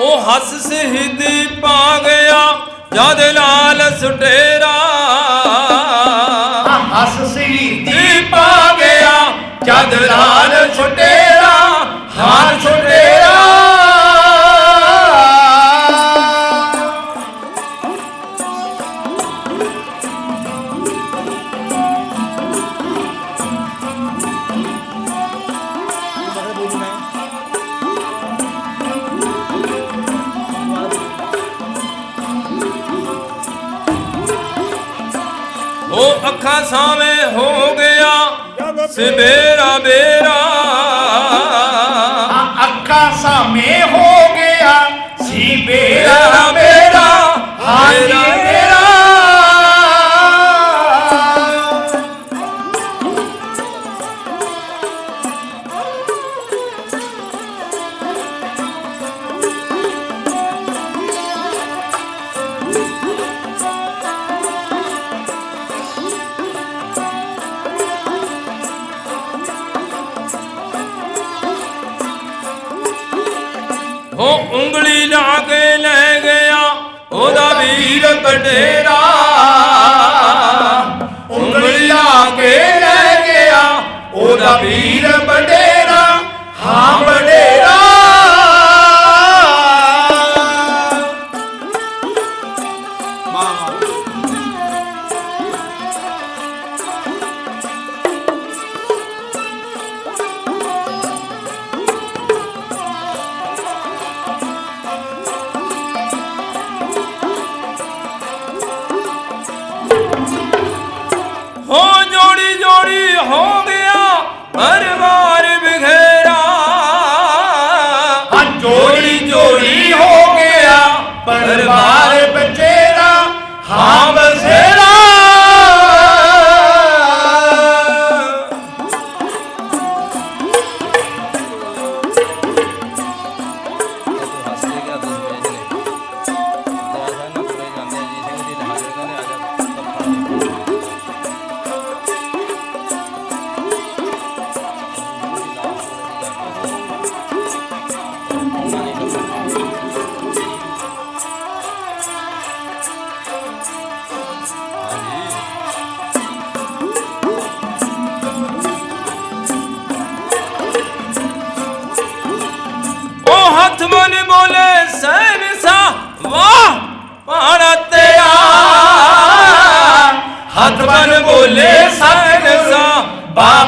ਹੱਸ ਸਿਹਦੀ ਪਾ ਗਿਆ ਜਦ ਲਾਲ ਸੁਟੇਰਾ। ਹੱਸ ਸੀ ਦੀ ਪਾ ਗਿਆ ਜਦ ਲਾਲ ਉਹ ਅੱਖਾਂ ਸਾਵੇਂ ਹੋ ਗਿਆ ਸਵੇਰਾ ਬੇਰਾ। ਅੱਖਾਂ ਸਾਹਮਣੇ ਹੋ ਗਿਆ ਸੀ ਬੇਰਾ। ਮੇਰਾ ਮੇਰਾ ਉਹ ਉਂਗਲੀ ਲਾ ਕੇ ਲੈ ਗਿਆ, ਉਹਦਾ ਵੀਰ ਬਡੇਰਾ ਉਂਗਲੀ ਲਾ ਕੇ ਲੈ ਗਿਆ, ਉਹਦਾ ਵੀਰ ਹੋ ਜੋੜੀ ਜੋੜੀ ਹੋ ਗਿਆ ਪਰਿਵਾਰ ਬਿਖੇਰਾ। ਹਾਂ, ਜੋੜੀ ਜੋੜੀ ਹੋ ਗਿਆ ਪਰਿਵਾਰ ਬਚੇਰਾ ਹਾਂ ਪਾਣਾ ਤੇਰਾ। ਹੱਥ ਮਨ ਬੋਲੇ ਸਹਿਨ ਸਾ ਵਾਹ